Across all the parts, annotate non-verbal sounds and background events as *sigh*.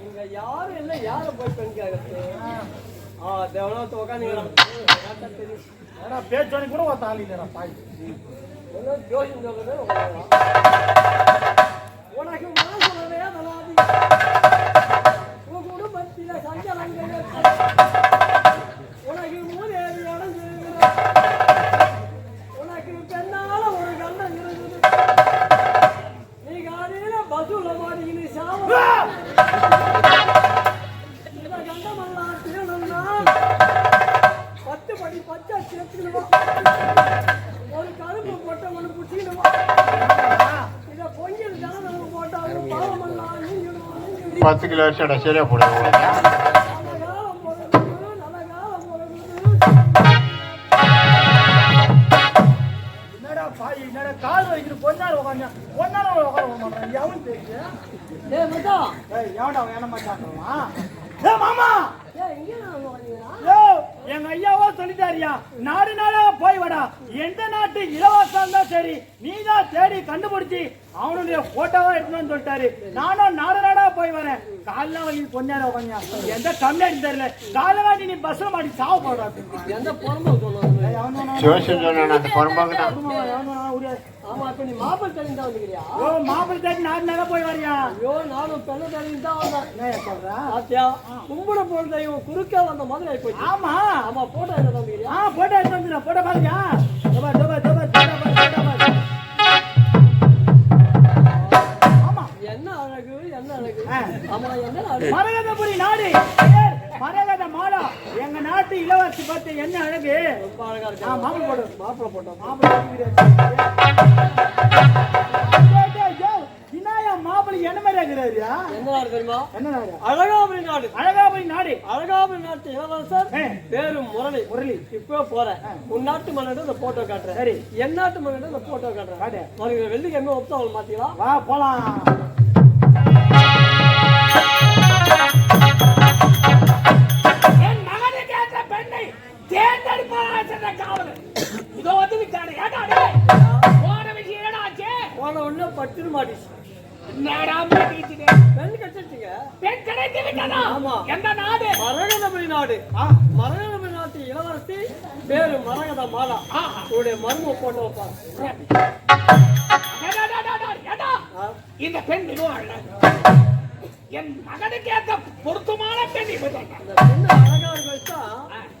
இங்க யாரும் இல்ல யார போய் பெண் கேட்கறது ஆ தேவனா ஏடா பேச்சோனி கூட தாலி இல்லைடா பாய். ஒன்னும் ஜோசியம் பத்து கிலோ அரிசிடா சரியா போடுங்க கால் வைக்கிற நேரம் உட்காந்து நேரம் உட்கார மாட்டேன். எவன் தெரியும் டேய் மச்சான், ஏய் எவன்டா என்ன ஏ மாமா. யோ எங்க ஐயாவோ சொல்லிட்டாரியா நாடு நாடா போய் வாடா. எந்த நாட்டு இலவசம் தான் சரி நீ தான் தேடி கண்டுபிடிச்சி அவனுடைய போட்டோவா எடுத்துன்னு சொல்லிட்டாரு. நானும் நாடு நாடா போய் வரேன். காலைல வழி கொஞ்ச நேரம் உட்காந்து எந்த கம்மியாடி தெரியல. காலைல வாட்டி நீ பஸ்ல மாட்டி சாவ போடுறா. எந்த பொறம்பாக்கு தான் ஆமா, இப்ப நீ மாப்பிள்ளை தெரிஞ்சு தான் வந்துக்கிறியா? ஓ மாப்பிள்ளை தேடி நாடு நாடா போய் வரியா? ஐயோ, நானும் பெண்ணை தெரிஞ்சு தான் வந்தேன். என்ன சொல்ற? பாத்தியா? கும்பிட போன தெய்வம் குறுக்கே வந்த மாதிரி ஆயிப்போச்சு. ஆமா. ஆமா, வந்துக்கிறியா? ஆ போட்டோ எடுத்து வந்துடுறேன் போட்டோ பாருங்க டபா டபா டபா என்ன அழகு என்ன அழகு ஆமா என்ன அழகு மரகதபுரி நாடு மரகத மாலா எங்க நாட்டு இளவரசி பார்த்து என்ன அழகு ரொம்ப அழகா இருக்கு மாப்பிள்ளை மாப்பிள்ளை போட்டோம். மாப்பிள்ளை மாப்பிள்ளை இருக்கிறாரியா என்ன நாடு தெரியுமா? என்ன நாடு? அழகாபுரி நாடு. அழகாபுரி நாடு. அழகாபுரி நாட்டு இளவரசர் ஆ. பேரு முரளி. முரளி. இப்போ போறேன். உன் நாட்டு மன்னன் இந்த போட்டோ காட்டுறேன். சரி. என் நாட்டு மன்னன் இந்த போட்டோ காட்டுறேன். காட்டு. அவனுக்கு வெள்ளிக்கிழமை ஒப்தாவல் மாத்தீங்களா வா போலாம். நாடு மரகதபுரி நாட்டு இளவரசி பேரு மரகத ஆஹா. உடைய மர்ம போட்டோ ஏடா? இந்த பெண் மிகவும் என் மகனுக்கு ஏற்ற பொருத்தமான பெண் பெண்ணு அழகா இருக்க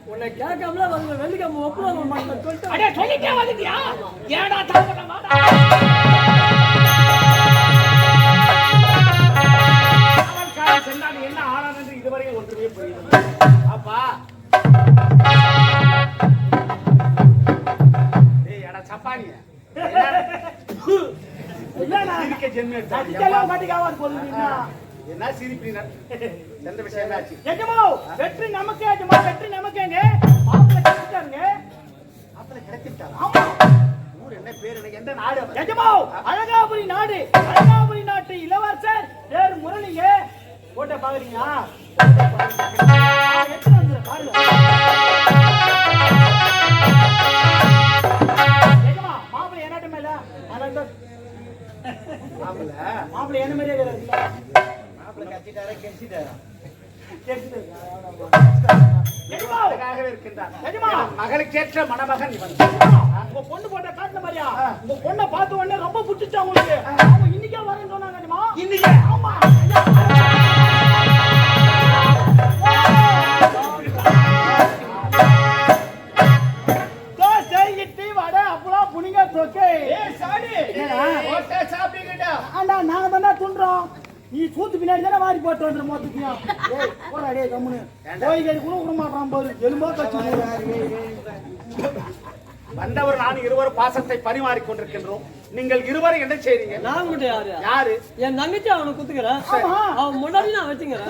உன்னை கேட்காமல வந்து வெள்ளிக்கிழமை ஒப்புதல் மாட்டேன் சொல்லிட்டு. அடே சொல்லிட்டே வந்துட்டியா? ஏடா தாமதம் சென்றால் என்ன ஆனான் என்று இதுவரை ஒன்றுமே புரியவில்லை. அப்பா டேய் அட சப்பானிய. சிரிக்க ஜென்மம் இதெல்லாம் மாட்டிக்காவாது போகுது என்ன சிரிப்பினர் எந்த விஷயமாச்சு எஜமா வெற்றி நமக்கே எஜமா வெற்றி நமக்கேங்க. மாப்பிள்ளை கிடைச்சிட்டாருங்க. மாப்பிள்ளை கிடைச்சிட்டாரா? ஆமா. ஊர் என்ன பேர் எனக்கு எந்த நாடு? எஜமா அழகாபுரி நாடு. அழகாபுரி நாட்டு இளவரசர் பேர் முரளிங்க போட்ட பாக்குறீங்களா ஆ, எடுத்துட்டு என்ன மாதிரியே இருக்கிறாரு. மாப்பிள்ளை கட்டிட்டாரா கெடிச்சிட்டாரா மகளுக்கேற்ற மணமகன் உங்க பொண்ணு போட்ட காட்டுல மாதிரியா உங்க பொண்ணை பார்த்த உடனே ரொம்ப பிடிச்சிச்சா உங்களுக்கு அவங்க இன்னைக்கே வரேன்னு சொன்னாங்க எஜமா. ஆமா மொத்தத்தையும். ஏய், போடா டேய், கம்முனு. கோழி கறி கூட விட மாட்டான் பாரு. எலும்பா போடுறாரு. வந்தவர் நான் இருவர் பாசத்தை பரிமாறிக் கொண்டிருக்கின்றோம் நீங்கள் இருவரும் என்ன செய்றீங்க நான் மட்டும் யாரு யாரு என் தங்கச்சி அவனுக்கு குத்துக்கிறேன். அவன் முன்னாடி நான் வச்சுக்கிறேன்!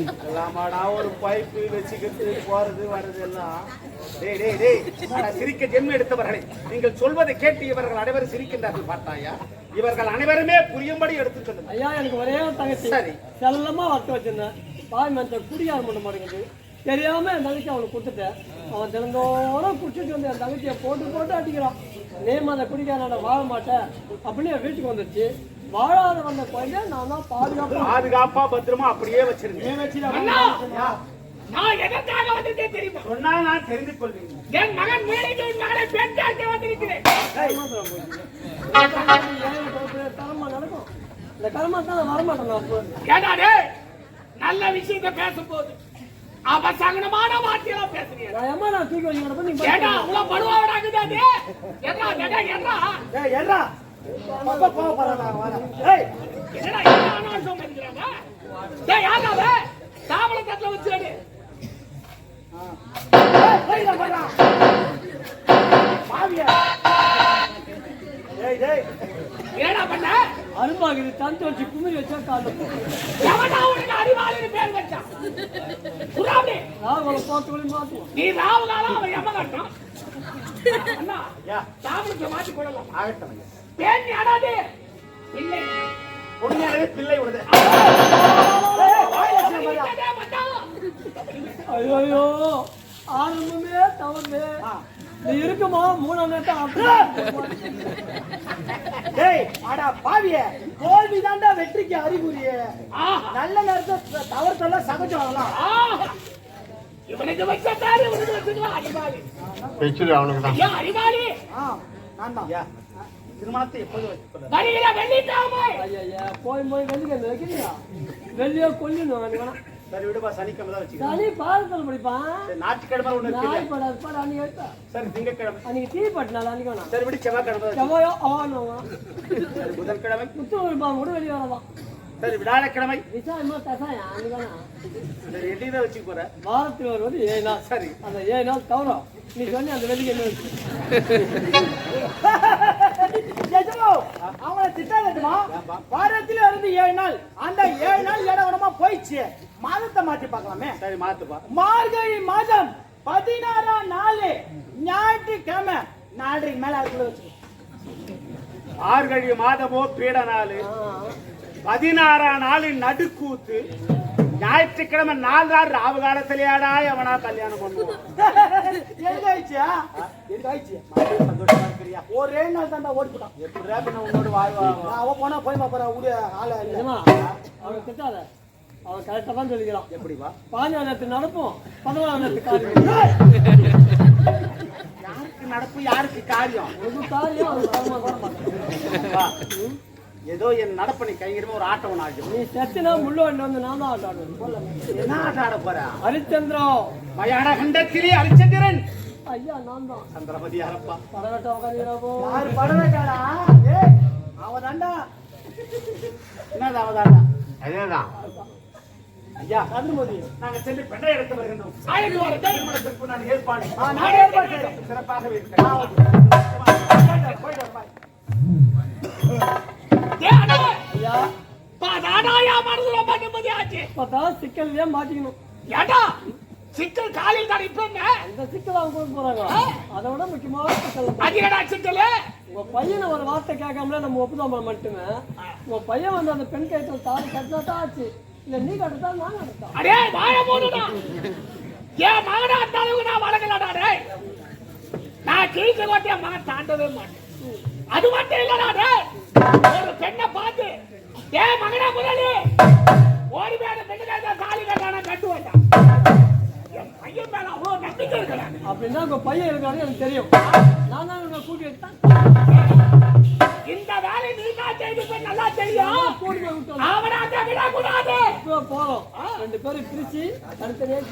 எல்லாமாடா ஒரு பைப்பு வச்சுக்கிட்டு போறது வர்றது எல்லாம் டேய் டேய் டேய் சிரிக்க ஜென்மம் எடுத்தவர்களே. நீங்கள் சொல்வதை கேட்டு இவர்கள் அனைவரும் சிரிக்கின்றார்கள் பார்த்தாயா? இவர்கள் அனைவருமே புரியும்படி எடுத்துச் சொல்லுங்கள். ஐயா எனக்கு ஒரே ஒரு தங்கச்சி சரி. செல்லமா வளர்த்து வச்சிருந்தேன். பாய் மந்த குடியார மட்டும் மாட்டேங்குது. தெரியாம என் தங்கச்சி அவனுக்கு கொடுத்துட்டேன். அவன் தினந்தோறும் குடிச்சிட்டு வந்து என் தங்கச்சியை போட்டு போட்டு அடிக்கிறான். நேம் அந்த குடிக்காரனோட வாழ மாட்டேன் அப்படின்னு வீட்டுக்கு வந்துருச்சு. வாழாத வந்த குழந்தை நான் தான் பாதுகாப்பு பாதுகாப்பா பத்திரமா அப்படியே. அண்ணா, நான் எதற்காக வந்திருக்கேன் தெரியுமா? சொன்னா நான் தெரிந்து கொள்வீங்க என் மகன் மேடைக்கு உன் மகளை பெற்றாக்க வந்திருக்கிறேன். தரமா நடக்கும். இந்த கடமை தான் வரமாட்டேன். கேட்டாடே நல்ல விஷயத்த பேசும்போது அபசகனமான வார்த்தையெல்லாம் பேசுறீங்க நான் ஏம்மா நான் தூக்கி வச்சுக்கிறப்ப நீ ஏடா அவ்வளவு படுவாடாக்குது அது? எட்ரா எடா எட்ரா ஏய், ஏறா. அப்பா. ஏய், என்னடா என்ன அனாவசியம் பண்ணிக்கிறாங்க டேய் யாரா அவ தாவள தட்டுல. ஏய், போய்டா, போய்டா. பாவியா. ஏய், டேய். என்னடா பண்ண? அரும்பாகுது தந்து வச்சு குமிழ் வச்சா காலில் எவனா உனக்கு அறிவாளின்னு பேர் வச்சான் கூட நீ ராவு காலம் அவன் எம்ம கட்டும் அண்ணா யா. தாவளத்தை மாற்றி கொள்ளலாம் ஆகட்டும் பேன் அடாதே இல்லை. உண்மையாகவே பிள்ளை மச்சான். ஐயோ ஐயோ ஆரம்பமே தவறு நீ இருக்குமா? மூணாம் நேரத்தை டேய், அடா, பாவியே. தோல்விதான்டா வெற்றிக்கு அறிகுறியே. ஆஹா நல்ல நேரத்தை தவறு சொல்ல சகஜம் இவனுக்கு வச்ச இவனுக்கு வச்சுக்கலாம் அறிவாளி அவனுக்கு தான். அறிவாளி ஆ, நான் தான். ஐயா. திருமணத்தை எப்போது வச்சுக்கொள்ள போய் போய் வெள்ளிக்கிழமை வைக்கிறீங்க வெள்ளியோ கொல்லிடணும் எனக்கு வேணாம். சரி விடுப்பா சனிக்கிழமை தான் வச்சுக்கலாம் சனி பாதத்தில் படிப்பான் ஞாயிற்றுக்கிழமை இருக்கு. நாய் படாது பாரு அன்னைக்கு எடுத்தா சரி திங்கட்கிழமை. அன்னைக்கு டீ பட்டினால அன்னைக்கு வேணாம். சரி விடு செவ்வாய்க்கிழமை செவ்வாயோ. சரி புதன்கிழமை. முத்து பாம்பு கூட வெளியே வரலாம். சரி வியாழக்கிழமை. விசாயமா தசாயா அன்னைக்கு வேணாம். சரி எட்டி தான் வச்சுக்க போறேன் வாரத்தில் வருவது ஏழு நாள். சரி. அந்த ஏழு நாள் நீ சொன்ன அந்த வெள்ளிக்கு என்ன வச்சு. எஜமா, *laughs* திட்டாதட்டுமா வாரத்துல இருந்து ஏழு நாள். அந்த ஏழு நாள் இடவனமா போயிடுச்சு. மாதத்தை மாத்தி பார்க்கலாமே. சரி மாத்துப்பா மார்கழி மாதம் பதினாறாம் நாள் ஞாயிற்றுக்கிழமை. நாலரைக்கு மேல அதுக்குள்ள வச்சு ஆர்கழி மாதமோ பீட நாள். பதினாறாம் நாளின் நடுக்கூத்து. ஞாயிற்றுக்கிழமை நாலு நாள் ராவு காலத்திலேயாடா எவனா கல்யாணம் பண்ணுவான்? *laughs* எங்க ஆயிடுச்சு சந்தோஷமா இருக்கிறியா? ஒரே நாள் தான் ஓடி போட்டான் உன்னோட வாழ்வா நான் அவ போனா போய் போறா உடைய ஆள இல்ல. நிஜமா? அவன் திட்டாத. அவன் தான் சொல்லிக்கிறான் எப்படிவா பாஞ்சாம் நேரத்து நடப்போம். பதினோராம் நேரத்து காரியம். யாருக்கு நடப்பு யாருக்கு காரியம்? ஒரு காரியம் அவன் தரமா கூட மாட்டான். ஏதோ என் நடப்பணி கைங்கிறமே ஒரு ஆட்டம் ஆகும் நீ செத்துனா முள்ளு வந்து நான் தான் ஆட்ட ஆடுவேன். போல என்ன ஆட்டம் ஆட போறா? ஹரிச்சந்திரம் மயான கண்டத்திலே அரிச்சந்திரன் ஐயா நான் தான். அரப்பா பரவட்ட உட்காந்துக்கிறப்போ யாரு படவேட்டாடா ஏய் அவ தாண்டா என்னது அதேதான். ஐயா சந்திரமோதி நாங்க சென்று பெண்ணை எடுத்து வருகின்றோம் டைம் திருமணத்திற்கு நான் ஏற்பாடு நான் ஏற்பாடு செய்றேன். சிறப்பாக இருக்கிறேன் பார்த்தா சிக்கல்லையே மாட்டிக்கணும். ஏடா சிக்கல் காலில் தான் இப்ப என்ன? அந்த சிக்கல் அவங்க கொடுக்க போறாங்க. அதை விட முக்கியமான சிக்கல் அது ஏடா சிக்கல்? உங்க பையனை ஒரு வார்த்தை கேட்காமலே நம்ம ஒப்புதான் பண்ண மட்டுமே. உங்க பையன் வந்து அந்த பெண் கைத்துல தாலி கட்டினா தான் ஆச்சு. இல்ல நீ கட்டுத்தா நான் கட்டுத்தா அடே வாய மூடுடா. என் மகனா அளவுக்கு நான் வளர்க்கலடா டேய் நான் கிழிச்ச கோட்டைய மகன் தாண்டவே மாட்டேன். அது மட்டும் இல்லடா டேய் ஒரு பெண்ணை பார்த்து ஏன் மகனா முதலி. ஓடி போய் அந்த பெண்ணு தாலி கட்டானா மேல இருக்கடா அப்படின்னா உங்க பையன் இருக்காரு எனக்கு தெரியும். நான் தான் இவனை கூட்டி எடுத்தேன். இந்த வேலை நீ தான் செய்து நல்லா தெரியும். கூட்டி விட்டோம் அவனை விடக்கூடாது. இப்போ போறோம். ரெண்டு பேரும் பிரிச்சு தனித்தனியாக